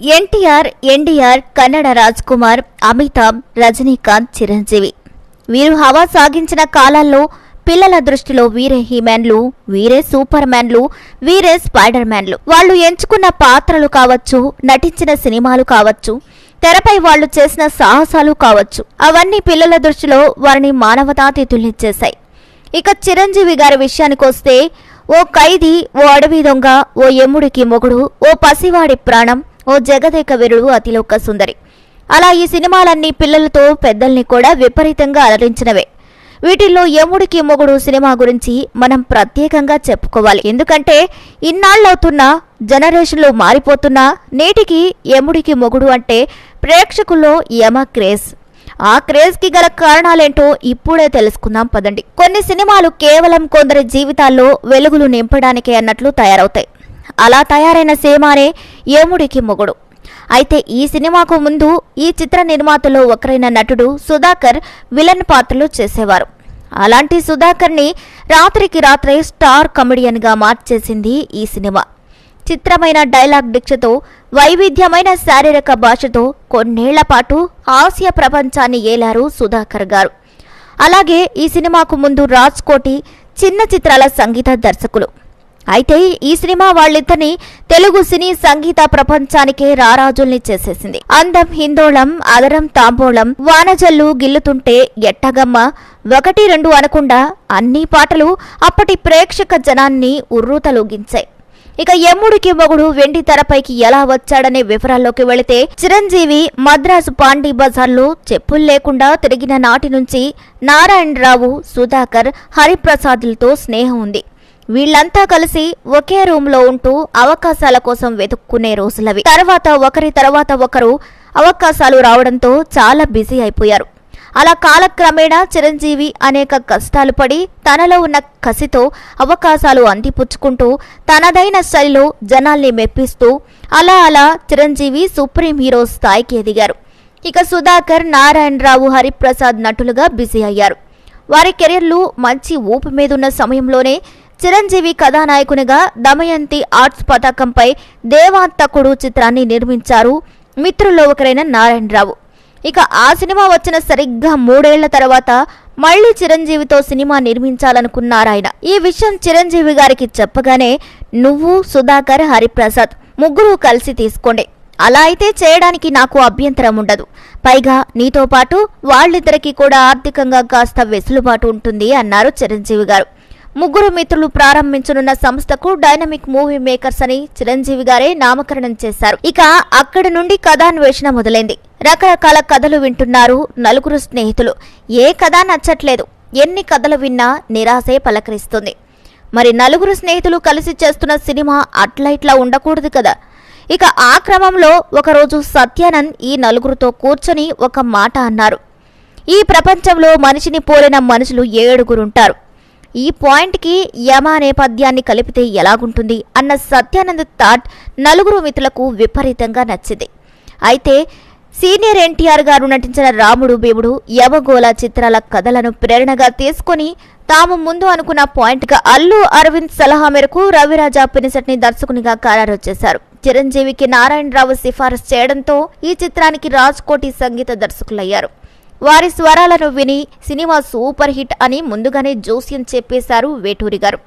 NTR NDR Kannada Raj Kumar Amitabh Rajinikanth Chiranjeevi. వీరు హవా సాగించిన కాలాల్లో పిల్లల దృష్టిలో వీరే హీమ్యాన్లు వీరే సూపర్ మ్యాన్లు వీరే స్పైడర్ మ్యాన్లు వాళ్ళు ఎంచుకున్న పాత్రలు కావచ్చు నటించిన సినిమాలు కావచ్చు తెరపై వాళ్ళు చేసిన సాహసాలు కావచ్చు అవన్నీ పిల్లల దృష్టిలో వారిని మానవతాతీతుల్నిచ్చేశాయి. ఇక చిరంజీవి గారి విషయానికొస్తే ఓ ఖైదీ ఓ అడవి దొంగ ఓ యముడికి మొగుడు ఓ పసివాడి ప్రాణం ఓ జగదేక వీరుడు అతిలోక సుందరి. అలా ఈ సినిమాలన్నీ పిల్లలతో పెద్దల్ని కూడా విపరీతంగా అలరించినవే. వీటిల్లో యముడికి మొగుడు సినిమా గురించి మనం ప్రత్యేకంగా చెప్పుకోవాలి. ఎందుకంటే ఇన్నాళ్ళవుతున్న జనరేషన్లో మారిపోతున్నా నేటికి యముడికి మొగుడు అంటే ప్రేక్షకుల్లో యమ క్రేజ్. ఆ క్రేజ్కి గల కారణాలేంటో ఇప్పుడే తెలుసుకుందాం పదండి. కొన్ని సినిమాలు కేవలం కొందరి జీవితాల్లో వెలుగులు నింపడానికే అన్నట్లు తయారవుతాయి. అలా తయారైన సినిమానే ఏముడికి మొగుడు. అయితే ఈ సినిమాకు ముందు ఈ చిత్ర నిర్మాతలో ఒకరైన నటుడు సుధాకర్ విలన్ పాత్రలు చేసేవారు. అలాంటి సుధాకర్ని రాత్రికి రాత్రే స్టార్ కమెడియన్గా మార్చేసింది ఈ సినిమా. చిత్రమైన డైలాగ్ దీక్షతో వైవిధ్యమైన శారీరక భాషతో కొన్నేళ్ళ పాటు హాస్య ప్రపంచాన్ని ఏలారు సుధాకర్ గారు. అలాగే ఈ సినిమాకు ముందు రాజ్ కోటి చిన్న చిత్రాల సంగీత దర్శకులు. అయితే ఈ సినిమా వాళ్ళిద్దరిని తెలుగు సినీ సంగీత ప్రపంచానికే రారాజుల్ని చేసేసింది. అందం హిందోళం అదరం తాంబోళం వానజల్లు గిల్లుతుంటే ఎట్టగమ్మ? ఒకటి రెండు అనకుండా అన్ని పాటలు అప్పటి ప్రేక్షక జనాన్ని ఉర్రూతలూగించాయి. ఇక యమ్ముడికి మొగుడు వెండి తెరపైకి ఎలా వచ్చాడనే వివరాల్లోకి వెళితే చిరంజీవి మద్రాసు పాండీ బజార్లో చెప్పులు లేకుండా తిరిగిన నాటి నుంచి నారాయణరావు సుధాకర్ హరిప్రసాద్లతో స్నేహం ఉంది. వీళ్ళంతా కలిసి ఒకే రూమ్లో ఉంటూ అవకాశాల కోసం వెతుక్కునే రోజులవి. తర్వాత ఒకరి తర్వాత ఒకరు అవకాశాలు రావడంతో చాలా బిజీ అయిపోయారు. అలా కాలక్రమేణా చిరంజీవి అనేక కష్టాలు పడి తనలో ఉన్న కసితో అవకాశాలు అందిపుచ్చుకుంటూ తనదైన శైలిలో జనాల్ని మెప్పిస్తూ అలా అలా చిరంజీవి సుప్రీం హీరో స్థాయికి ఎదిగారు. ఇక సుధాకర్ నారాయణరావు హరిప్రసాద్ నటులుగా బిజీ అయ్యారు. వారి కెరీర్లు మంచి ఊపు మీదున్న సమయంలోనే చిరంజీవి కథానాయకునిగా దమయంతి ఆర్ట్స్ పతాకంపై దేవాంతకుడు చిత్రాన్ని నిర్మించారు. మిత్రుల్లో ఒకరైన నారాయణరావు. ఇక ఆ సినిమా వచ్చిన సరిగ్గా మూడేళ్ళ తర్వాత మళ్ళీ చిరంజీవితో సినిమా నిర్మించాలనుకున్నారాయన ఈ విషయం చిరంజీవి గారికి చెప్పగానే నువ్వు సుధాకర్ హరిప్రసాద్ ముగ్గురు కలిసి తీసుకోండి. అలా అయితే చేయడానికి నాకు అభ్యంతరం ఉండదు. పైగా నీతో పాటు వాళ్ళిద్దరికీ కూడా ఆర్థికంగా కాస్త వెసులుబాటు ఉంటుంది అన్నారు చిరంజీవి గారు. ముగ్గురు మిత్రులు ప్రారంభించనున్న సంస్థకు డైనమిక్ మూవీ మేకర్స్ అని చిరంజీవి గారే నామకరణం చేశారు. ఇక అక్కడి నుండి కథాన్వేషణ మొదలైంది. రకరకాల కథలు వింటున్నారు నలుగురు స్నేహితులు. ఏ కథ నచ్చట్లేదు. ఎన్ని కథలు విన్నా నిరాశే పలకరిస్తుంది. మరి నలుగురు స్నేహితులు కలిసి చేస్తున్న సినిమా అట్లా ఇట్లా ఉండకూడదు కదా. ఇక ఆ క్రమంలో ఒకరోజు సత్యానంద్ ఈ నలుగురితో కూర్చొని ఒక మాట అన్నారు. ఈ ప్రపంచంలో మనిషిని పోలిన మనుషులు ఏడుగురుంటారు. ఈ పాయింట్కి యమ నేపథ్యాన్ని కలిపితే ఎలాగుంటుంది అన్న సత్యానంద్ థాట్ నలుగురు మిత్రులకు విపరీతంగా నచ్చింది. అయితే సీనియర్ ఎన్టీఆర్ గారు నటించిన రాముడు భీముడు యమగోళ చిత్రాల కథలను ప్రేరణగా తీసుకొని తాము ముందు అనుకున్న పాయింట్గా అల్లు అరవింద్ సలహా మేరకు రవిరాజా పినిసట్ని దర్శకునిగా ఖరారు చేశారు. చిరంజీవికి నారాయణరావు సిఫారసు చేయడంతో ఈ చిత్రానికి రాజ్ కోటి సంగీత దర్శకులయ్యారు. వారి స్వరాలను విని సినిమా సూపర్ హిట్ అని ముందుగానే జోస్యం చెప్పేశారు వేటూరి గారు.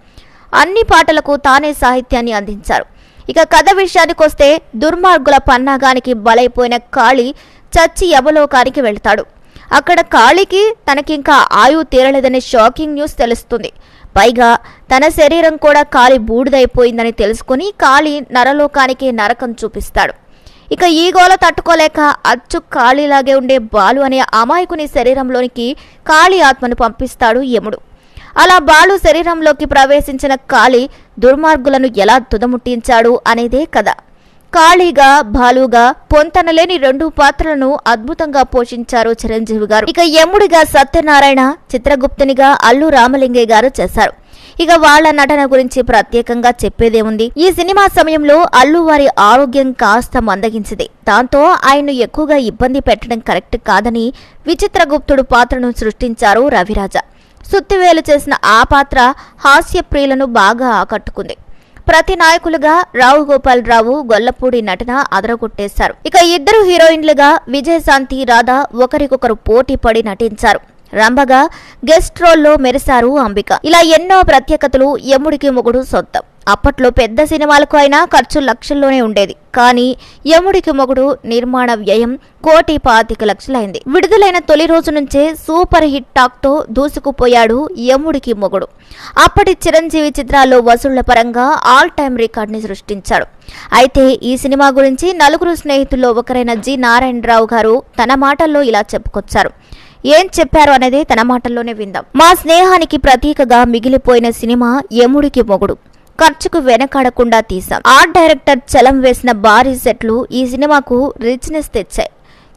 అన్ని పాటలకు తానే సాహిత్యాన్ని అందించారు. ఇక కథ విషయానికొస్తే దుర్మార్గుల పన్నాగానికి బలైపోయిన కాళీ చచ్చి యవలోకానికి వెళ్తాడు. అక్కడ కాళీకి తనకింకా ఆయువు తీరలేదనే షాకింగ్ న్యూస్ తెలుస్తుంది. పైగా తన శరీరం కూడా కాలి బూడిదైపోయిందని తెలుసుకుని కాళీ నరలోకానికి నరకం చూపిస్తాడు. ఇక ఈ గోల తట్టుకోలేక అచ్చు కాళీలాగే ఉండే బాలు అనే అమాయకుని శరీరంలోనికి కాళీ ఆత్మను పంపిస్తాడు యముడు. అలా బాలు శరీరంలోకి ప్రవేశించిన కాళీ దుర్మార్గులను ఎలా తుదముట్టించాడు అనేదే కథ. కాళీగా బాలుగా పొంతనలేని రెండు పాత్రలను అద్భుతంగా పోషించారు చిరంజీవి గారు. ఇక యముడిగా సత్యనారాయణ చిత్రగుప్తునిగా అల్లు రామలింగయ్య గారు చేశారు. ఇక వాళ్ళ నటన గురించి ప్రత్యేకంగా చెప్పేదేముంది? ఈ సినిమా సమయంలో అల్లు వారి ఆరోగ్యం కాస్త మందగించింది. దాంతో ఆయన్ను ఎక్కువగా ఇబ్బంది పెట్టడం కరెక్ట్ కాదని విచిత్రగుప్తుడు పాత్రను సృష్టించారు రవిరాజ. సుత్తివేలు చేసిన ఆ పాత్ర హాస్య ప్రియులను బాగా ఆకట్టుకుంది. ప్రతి నాయకులుగా రావు గోపాల్ రావు గొల్లపూడి నటన అదరగొట్టేశారు. ఇక ఇద్దరు హీరోయిన్లుగా విజయశాంతి రాధా ఒకరికొకరు పోటీ పడి నటించారు. రంభగా గెస్ట్ రోల్లో మెరిశారు అంబిక. ఇలా ఎన్నో ప్రత్యేకతలు యముడికి మొగుడు సొంతం. అప్పట్లో పెద్ద సినిమాలకు అయినా ఖర్చు లక్షల్లోనే ఉండేది. కానీ యముడికి మొగుడు నిర్మాణ వ్యయం కోటి పాతిక లక్షలైంది. విడుదలైన తొలి రోజు నుంచే సూపర్ హిట్ టాక్తో దూసుకుపోయాడు యముడికి మొగుడు. అప్పటి చిరంజీవి చిత్రాల్లో వసూళ్ళ పరంగా ఆల్ టైమ్ రికార్డ్ని సృష్టించాడు. అయితే ఈ సినిమా గురించి నలుగురు స్నేహితుల్లో ఒకరైన జి నారాయణరావు గారు తన మాటల్లో ఇలా చెప్పుకొచ్చారు. ఏం చెప్పారు అనేది తన మాటల్లోనే విందాం. మా స్నేహానికి ప్రతీకగా మిగిలిపోయిన సినిమా యముడికి మొగుడు. ఖర్చుకు వెనకాడకుండా తీసాం ఆర్ట్ డైరెక్టర్ చలం వేసిన భారీ సెట్లు ఈ సినిమాకు రిచ్నెస్ తెచ్చాయి.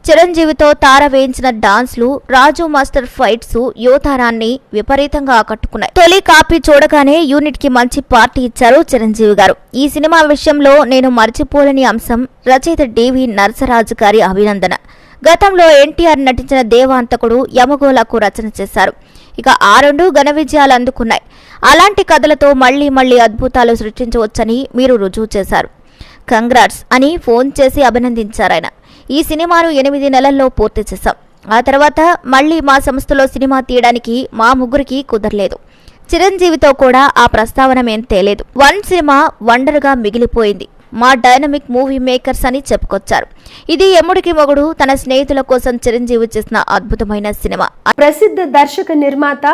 చిరంజీవితో తార వేయించిన డాన్స్లు రాజు మాస్టర్ ఫైట్స్ యువతారాన్ని విపరీతంగా ఆకట్టుకున్నాయి. తొలి కాపీ చూడగానే యూనిట్కి మంచి పార్టీ ఇచ్చారు చిరంజీవి గారు. ఈ సినిమా విషయంలో నేను మర్చిపోలేని అంశం రచయిత డివి నరసరాజు గారి అభినందన. గతంలో ఎన్టీఆర్ నటించిన దేవాంతకుడు యమగోళకు రచన చేశారు. ఇక ఆ రెండు ఘన విజయాలు అందుకున్నాయి. అలాంటి కథలతో మళ్ళీ మళ్ళీ అద్భుతాలు సృష్టించవచ్చని మీరు రుజువు చేశారు. కంగ్రాట్స్ అని ఫోన్ చేసి అభినందించారాయన ఈ సినిమాను ఎనిమిది నెలల్లో పూర్తి చేశాం. ఆ తర్వాత మళ్ళీ మా సంస్థలో సినిమా తీయడానికి మా ముగ్గురికి కుదరలేదు. చిరంజీవితో కూడా ఆ ప్రస్తావనమేం తేలేదు. వన్ సినిమా వండర్గా మిగిలిపోయింది. మా డైనమిక్ మూవీ మేకర్స్ అని చెప్పుకొచ్చారు. ఇది ఎముడికి మొగుడు తన స్నేహితుల కోసం చిరంజీవి చేసిన అద్భుతమైన సినిమా. ప్రసిద్ధ దర్శక నిర్మాత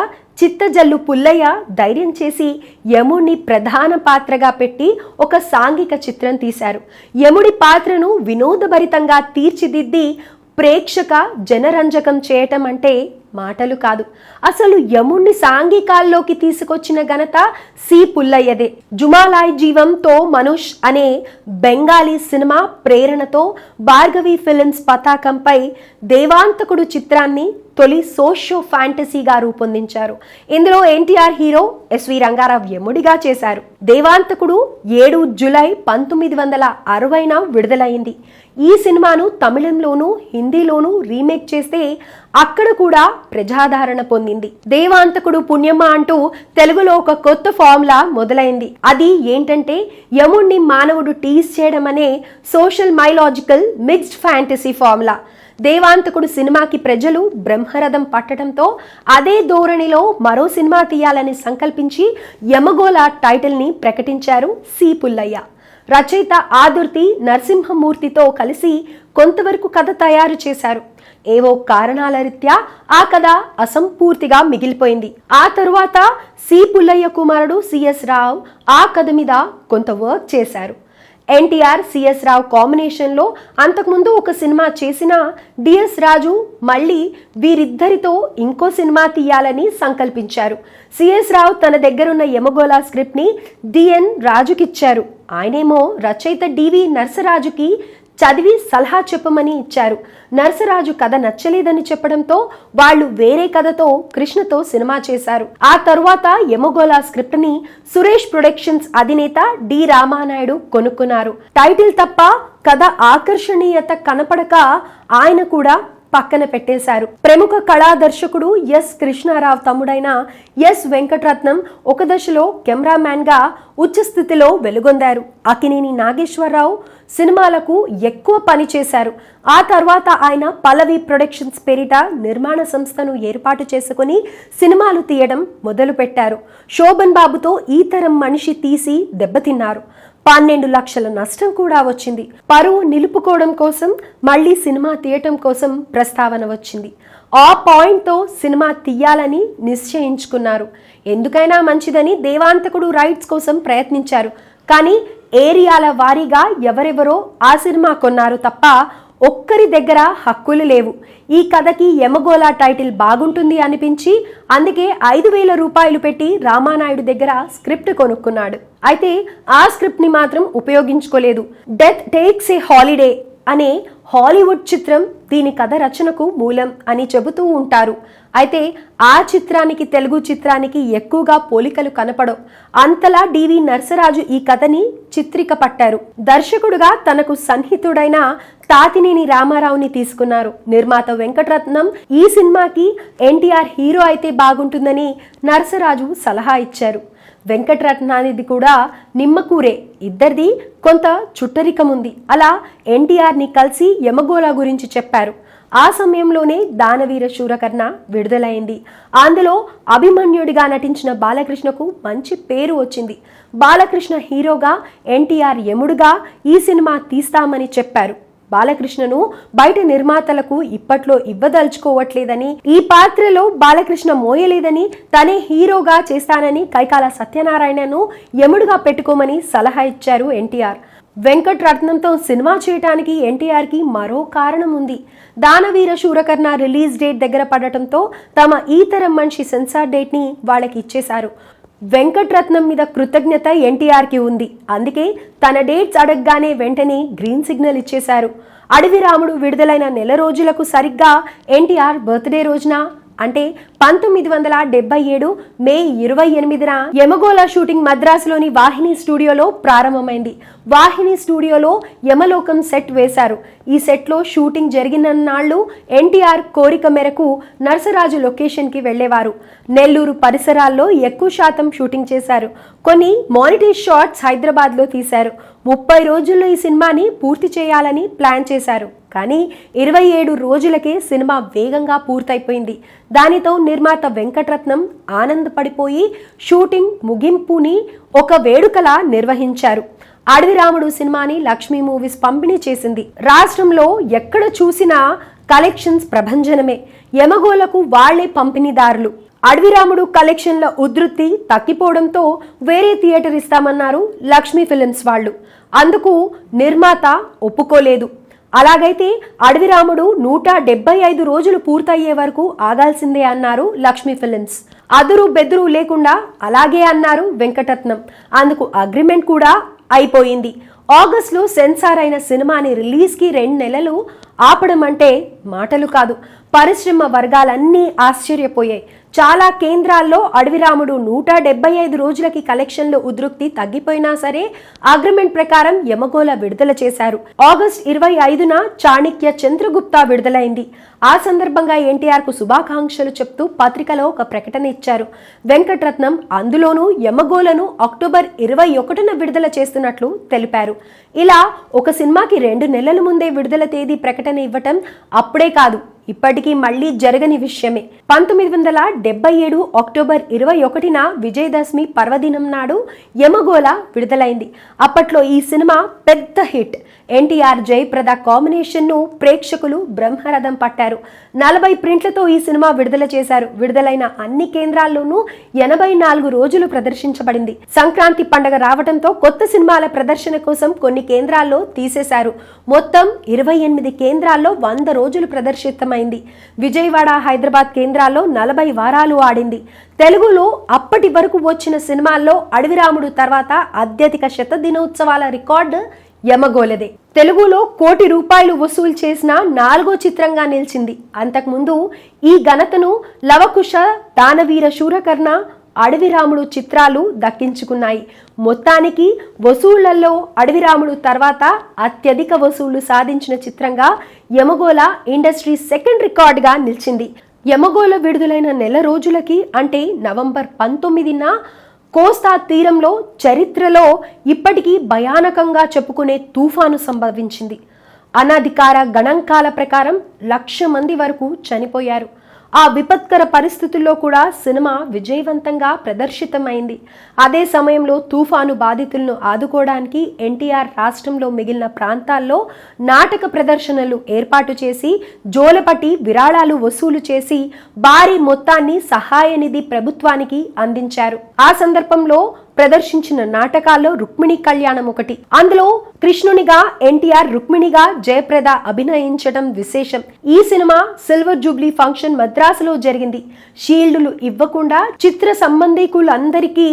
చిత్తజల్లు పుల్లయ్య ధైర్యం చేసి యముడిని ప్రధాన పాత్రగా పెట్టి ఒక సాంఘిక చిత్రం తీశారు. యముడి పాత్రను వినోదభరితంగా తీర్చిదిద్ది ప్రేక్షక జనరంజకం చేయటం అంటే మాటలు కాదు. అసలు యముణ్ణి సాంఘికాల్లోకి తీసుకొచ్చిన ఘనత సి. పుల్లయ్యదే. జుమాలాయ్ జీవంతో మనుష్ అనే బెంగాలీ సినిమా ప్రేరణతో భార్గవి ఫిలిమ్స్ పతాకంపై దేవాంతకుడు చిత్రాన్ని తొలి సోషో ఫ్యాంటసీగా రూపొందించారు. ఇందులో ఎన్టీఆర్ హీరో ఎస్వి రంగారావు యముడిగా చేశారు. దేవాంతకుడు ఏడు జులై పంతొమ్మిది వందల అరవైన విడుదలైంది. ఈ సినిమాను తమిళంలోనూ హిందీలోనూ రీమేక్ చేస్తే అక్కడ కూడా ప్రజాదరణ పొందింది. దేవాంతకుడు పుణ్యమా అంటూ తెలుగులో ఒక కొత్త ఫార్ములా మొదలైంది. అది ఏంటంటే యముణ్ణి మానవుడు టీజ్ చేయడం అనే social mythological mixed fantasy formula. Devanthakudu సినిమాకి ప్రజలు బ్రహ్మరథం పట్టడంతో అదే ధోరణిలో మరో సినిమా తీయాలని సంకల్పించి యమగోళ టైటిల్ని ప్రకటించారు సి పుల్లయ్య. రచయిత ఆదుర్తి నరసింహమూర్తితో కలిసి కొంతవరకు కథ తయారు చేశారు. ఏవో కారణాల రీత్యా ఆ కథ అసంపూర్తిగా మిగిలిపోయింది. ఆ తరువాత సి పుల్లయ్య కుమారుడు సిఎస్ రావు ఆ కథ మీద కొంత వర్క్ చేశారు. ఎన్టీఆర్ సిఎస్ రావు కాంబినేషన్లో అంతకుముందు ఒక సినిమా చేసిన డిఎస్ రాజు మళ్ళీ వీరిద్దరితో ఇంకో సినిమా తీయాలని సంకల్పించారు. సిఎస్ రావు తన దగ్గరున్న యమగోళ స్క్రిప్ట్ని డిఎన్ రాజుకిచ్చారు. ఆయనేమో రచయిత డివి నర్సరాజుకి చదివి సలహా చెప్పమని ఇచ్చారు. నరసరాజు కథ నచ్చలేదని చెప్పడంతో వాళ్ళు వేరే కథతో కృష్ణతో సినిమా చేశారు. ఆ తరువాత యమగోళ స్క్రిప్ట్ని సురేష్ ప్రొడక్షన్స్ అధినేత డి రామానాయుడు కొనుక్కున్నారు. టైటిల్ తప్ప కథ ఆకర్షణీయత కనపడక ఆయన కూడా పక్కన పెట్టేశారు. ప్రముఖ కళా దర్శకుడు ఎస్ కృష్ణారావు తమ్ముడైన ఎస్ వెంకటరత్నం ఒక దశలో కెమెరామ్యాన్గా ఉచ్చ స్థితిలో వెలుగొందారు. అకినేని నాగేశ్వరరావు సినిమాలకు ఎక్కువ పని చేశారు. ఆ తర్వాత ఆయన పల్లవి ప్రొడక్షన్స్ పేరిట నిర్మాణ సంస్థను ఏర్పాటు చేసుకుని సినిమాలు తీయడం మొదలుపెట్టారు. శోభన్ బాబుతో ఈ తరం మనిషి తీసి దెబ్బతిన్నారు. పన్నెండు లక్షల నష్టం కూడా వచ్చింది. పరువు నిలుపుకోవడం కోసం మళ్ళీ సినిమా తీయటం కోసం ప్రస్తావన వచ్చింది. ఆ పాయింట్తో సినిమా తీయాలని నిశ్చయించుకున్నారు. ఎందుకైనా మంచిదని దేవాంతకుడు రైట్స్ కోసం ప్రయత్నించారు. కానీ ఏరియాల వారీగా ఎవరెవరో ఆ సినిమా కొన్నారు తప్ప ఒక్కరి దగ్గర హక్కులు లేవు. ఈ కథకి యమగోళ టైటిల్ బాగుంటుంది అనిపించి అందుకే ఐదు వేల రూపాయలు పెట్టి రామానాయుడు దగ్గర స్క్రిప్ట్ కొనుక్కున్నాడు. అయితే ఆ స్క్రిప్ట్ని మాత్రం ఉపయోగించుకోలేదు. డెత్ టేక్స్ ఏ హాలిడే అనే హాలీవుడ్ చిత్రం దీని కథ రచనకు మూలం అని చెబుతూ ఉంటారు. అయితే ఆ చిత్రానికి తెలుగు చిత్రానికి ఎక్కువగా పోలికలు కనపడవు. అంతలా డివి నర్సరాజు ఈ కథని చిత్రిక పట్టారు. దర్శకుడుగా తనకు సన్నిహితుడైన తాతినేని రామారావుని తీసుకున్నారు. నిర్మాత వెంకటరత్నం ఈ సినిమాకి ఎన్టీఆర్ హీరో అయితే బాగుంటుందని నర్సరాజు సలహా ఇచ్చారు. వెంకటరత్నానిది కూడా నిమ్మకూరే. ఇద్దరిది కొంత చుట్టరికం ఉంది అలా ఎన్టీఆర్ని కలిసి యమగోళ గురించి చెప్పారు. ఆ సమయంలోనే దానవీర శూరకర్ణ విడుదలైంది. అందులో అభిమన్యుడిగా నటించిన బాలకృష్ణకు మంచి పేరు వచ్చింది. బాలకృష్ణ హీరోగా ఎన్టీఆర్ యముడుగా ఈ సినిమా తీస్తామని చెప్పారు. బాలకృష్ణను బయట నిర్మాతలకు ఇప్పట్లో ఇవ్వదలుచుకోవట్లేదని ఈ పాత్రలో బాలకృష్ణ మోయలేదని తనే హీరోగా చేస్తానని కైకాల సత్యనారాయణను యముడుగా పెట్టుకోమని సలహా ఇచ్చారు ఎన్టీఆర్. వెంకట్రత్నంతో సినిమా చేయటానికి ఎన్టీఆర్కి మరో కారణం ఉంది దానవీర శూరకర్ణ రిలీజ్ డేట్ దగ్గర పడటంతో తమ ఈ తరం మనిషి సెన్సార్ డేట్ని వాళ్ళకి ఇచ్చేశారు. వెంకట్రత్నం మీద కృతజ్ఞత ఎన్టీఆర్కి ఉంది. అందుకే తన డేట్స్ అడగగానే వెంటనే గ్రీన్ సిగ్నల్ ఇచ్చేశారు. అడవి రాముడు విడుదలైన నెల రోజులకు సరిగ్గా ఎన్టీఆర్ బర్త్డే రోజున అంటే పంతొమ్మిది వందల డెబ్బై ఏడు మే ఇరవై ఎనిమిదిన యమగోళ షూటింగ్ మద్రాసులోని వాహిని స్టూడియోలో ప్రారంభమైంది. వాహిని స్టూడియోలో యమలోకం సెట్ వేశారు. ఈ సెట్లో షూటింగ్ జరిగినన్నాళ్ళు ఎన్టీఆర్ కోరిక మేరకు నర్సరాజు లొకేషన్కి వెళ్ళేవారు. నెల్లూరు పరిసరాల్లో ఎక్కువ శాతం షూటింగ్ చేశారు. కొన్ని మానిటరీ షాట్స్ హైదరాబాద్లో తీశారు. ముప్పై రోజుల్లో ఈ సినిమాని పూర్తి చేయాలని ప్లాన్ చేశారు. కానీ ఇరవై ఏడు రోజులకే సినిమా వేగంగా పూర్తయిపోయింది. దానితో నిర్మాత వెంకటరత్నం ఆనందపడిపోయి షూటింగ్ ముగింపుని ఒక వేడుకలా నిర్వహించారు. అడవిరాముడు సినిమాని లక్ష్మీ మూవీస్ పంపిణీ చేసింది. రాష్ట్రంలో ఎక్కడ చూసినా కలెక్షన్స్ ప్రభంజనమే. యమగోలకు వాళ్ళే పంపిణీదారులు. అడవిరాముడు కలెక్షన్ల ఉధృతి తగ్గిపోవడంతో వేరే థియేటర్ ఇస్తామన్నారు లక్ష్మీ ఫిలిమ్స్ వాళ్ళు. అందుకు నిర్మాత ఒప్పుకోలేదు. అలాగైతే అడవిరాముడు నూట డెబ్బై ఐదు రోజులు పూర్తయ్యే వరకు ఆగాల్సిందే అన్నారు లక్ష్మీ ఫిలిమ్స్. అదురు బెదురు లేకుండా అలాగే అన్నారు వెంకటరత్నం. అందుకు అగ్రిమెంట్ కూడా అయిపోయింది. ఆగస్టులో సెన్సార్ అయిన సినిమాని రిలీజ్కి రెండు నెలలు ఆపడం అంటే మాటలు కాదు. పరిశ్రమ వర్గాలన్నీ ఆశ్చర్యపోయాయి. చాలా కేంద్రాల్లో అడవిరాముడు నూట డెబ్బై ఐదు రోజులకి కలెక్షన్లు ఉధృక్తి తగ్గిపోయినా సరే అగ్రిమెంట్ ప్రకారం యమగోళ విడుదల చేశారు. ఆగస్ట్ ఇరవై ఐదున చాణిక్య చంద్రగుప్త విడుదలైంది. ఆ సందర్భంగా ఎన్టీఆర్కు శుభాకాంక్షలు చెప్తూ పత్రికలో ఒక ప్రకటన ఇచ్చారు. వెంకటరత్నం అందులోనూ యమగోలను అక్టోబర్ ఇరవై ఒకటిన విడుదల చేస్తున్నట్లు తెలిపారు. ఇలా ఒక సినిమాకి రెండు నెలల ముందే విడుదల తేదీ ప్రకటన ఇవ్వటం అప్పుడే కాదు. ఇప్పటికీ మళ్ళీ జరగని విషయమే. పంతొమ్మిది వందల డెబ్బై ఏడు అక్టోబర్ ఇరవై ఒకటిన విజయదశమి పర్వదినం నాడు యమగోళ విడుదలైంది. అప్పట్లో ఈ సినిమా పెద్ద హిట్. ఎన్టీఆర్ జయప్రద కాంబినేషన్ను ప్రేక్షకులు బ్రహ్మరథం పట్టారు. నలభై ప్రింట్లతో ఈ సినిమా విడుదల చేశారు. విడుదలైన అన్ని కేంద్రాల్లోనూ ఎనభై నాలుగు రోజులు ప్రదర్శించబడింది. సంక్రాంతి పండగ రావడంతో కొత్త సినిమాల ప్రదర్శన కోసం కొన్ని కేంద్రాల్లో తీసేశారు. మొత్తం ఇరవై ఎనిమిది కేంద్రాల్లో వంద రోజులు ప్రదర్శితమైంది విజయవాడ హైదరాబాద్ కేంద్రాల్లో నలభై వారాలు ఆడింది. తెలుగులో అప్పటి వరకు వచ్చిన సినిమాల్లో అడవిరాముడు తర్వాత అత్యధిక శత దినోత్సవాల రికార్డు యమగోలదే. తెలుగులో కోటి రూపాయలు వసూలు చేసిన నాలుగో చిత్రంగా నిలిచింది. అంతకుముందు ఈ ఘనతను లవకుశ దానవీర శూరకర్ణ అడవిరాముడు చిత్రాలు దక్కించుకున్నాయి. మొత్తానికి వసూళ్ళలో అడవిరాముడు తర్వాత అత్యధిక వసూళ్ళు సాధించిన చిత్రంగా యమగోళ ఇండస్ట్రీ సెకండ్ రికార్డుగా నిలిచింది. యమగోళ విడుదలైన నెల రోజులకి అంటే నవంబర్ పంతొమ్మిదిన కోస్తా తీరంలో చరిత్రలో ఇప్పటికీ భయానకంగా చెప్పుకునే తుఫాను సంభవించింది. అనధికార గణాంకాల ప్రకారం లక్ష మంది వరకు చనిపోయారు. ఆ విపత్కర పరిస్థితుల్లో కూడా సినిమా విజయవంతంగా ప్రదర్శితమైంది. అదే సమయంలో తుఫాను బాధితులను ఆదుకోవడానికి ఎన్టీఆర్ రాష్ట్రంలో మిగిలిన ప్రాంతాల్లో నాటక ప్రదర్శనలు ఏర్పాటు చేసి జోలపట్టి విరాళాలు వసూలు చేసి భారీ మొత్తాన్ని సహాయ నిధి ప్రభుత్వానికి అందించారు. ఆ సందర్భంలో ప్రదర్శించిన నాటకాల్లో రుక్మిణి కళ్యాణం ఒకటి. అందులో కృష్ణునిగా ఎన్టీఆర్ రుక్మిణిగా జయప్రద అభినయించడం విశేషం. ఈ సినిమా సిల్వర్ జూబ్లీ ఫంక్షన్ మద్రాసులో జరిగింది. షీల్డులు ఇవ్వకుండా చిత్ర సంబంధికులందరికీ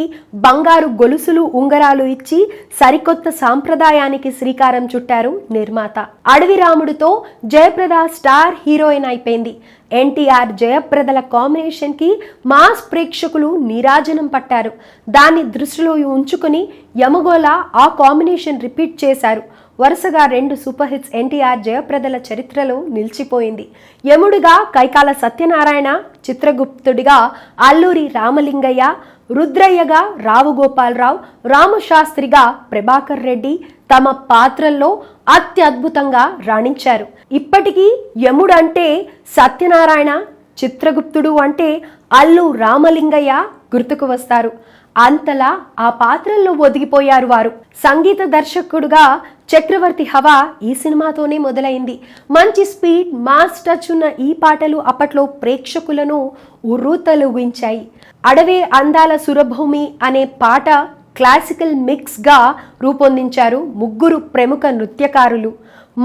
బంగారు గొలుసులు ఉంగరాలు ఇచ్చి సరికొత్త సాంప్రదాయానికి శ్రీకారం చుట్టారు నిర్మాత. అడవి రాముడితో జయప్రద స్టార్ హీరోయిన్ అయిపోయింది. ఎన్టీఆర్ జయప్రదల కాంబినేషన్కి మాస్ ప్రేక్షకులు నీరాజనం పట్టారు. దాన్ని దృష్టిలో ఉంచుకుని యమగోళ ఆ కాంబినేషన్ రిపీట్ చేశారు. వరుసగా రెండు సూపర్ హిట్స్ ఎన్టీఆర్ జయప్రదల చరిత్రలో నిలిచిపోయింది. యముడిగా కైకాల సత్యనారాయణ చిత్రగుప్తుడిగా అల్లూరి రామలింగయ్య రుద్రయ్యగా రావుగోపాలరావు రామశాస్త్రిగా ప్రభాకర్ రెడ్డి తమ పాత్రల్లో అత్యద్భుతంగా రాణించారు. ఇప్పటికీ యముడు అంటే సత్యనారాయణ చిత్రగుప్తుడు అంటే అల్లు రామలింగయ్య గుర్తుకు వస్తారు. అంతలా ఆ పాత్రల్లో ఒదిగిపోయారు వారు. సంగీత దర్శకుడుగా చక్రవర్తి హవా ఈ సినిమాతోనే మొదలైంది. మంచి స్పీడ్ మాస్ టచ్ ఉన్న ఈ పాటలు అప్పట్లో ప్రేక్షకులను ఉర్రూతలుగించాయి. అడవే అందాల సురభూమి అనే పాట క్లాసికల్ మిక్స్గా రూపొందించారు ముగ్గురు ప్రముఖ నృత్యకారులు.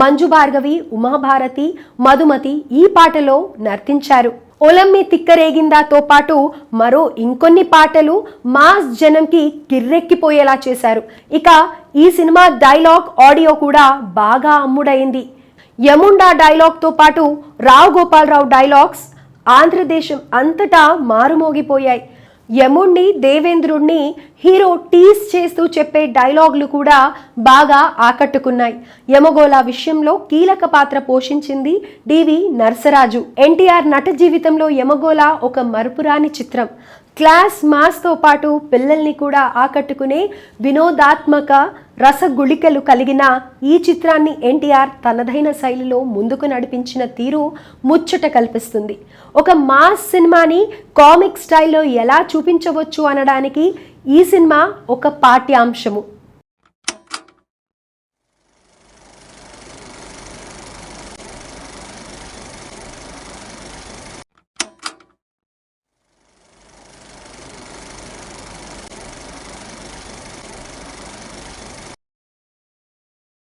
మంజు భార్గవి ఉమాభారతి మధుమతి ఈ పాటలో నర్తించారు. ఒలమ్మి తిక్కరేగిందాతో పాటు మరో ఇంకొన్ని పాటలు మాస్ జనంకి కిర్రెక్కిపోయేలా చేశారు. ఇక ఈ సినిమా డైలాగ్ ఆడియో కూడా బాగా అమ్ముడైంది. యముండా డైలాగ్తో పాటు రావు గోపాలరావు డైలాగ్స్ ఆంధ్రదేశం అంతటా మారుమోగిపోయాయి. యముణ్ణి దేవేంద్రుణ్ణి హీరో టీస్ చేస్తూ చెప్పే డైలాగులు కూడా బాగా ఆకట్టుకున్నాయి. యమగోళ విషయంలో కీలక పాత్ర పోషించింది డివి నర్సరాజు. ఎన్టీఆర్ నట జీవితంలో యమగోళ ఒక మరుపురాని చిత్రం. క్లాస్ మాస్తో పాటు పిల్లల్ని కూడా ఆకట్టుకునే వినోదాత్మక రసగుళికలు కలిగిన ఈ చిత్రాన్ని ఎన్టీఆర్ తనదైన శైలిలో ముందుకు నడిపించిన తీరు ముచ్చట కల్పిస్తుంది. ఒక మాస్ సినిమాని కామిక్ స్టైల్లో ఎలా చూపించవచ్చు అనడానికి ఈ సినిమా ఒక పాఠ్యాంశము.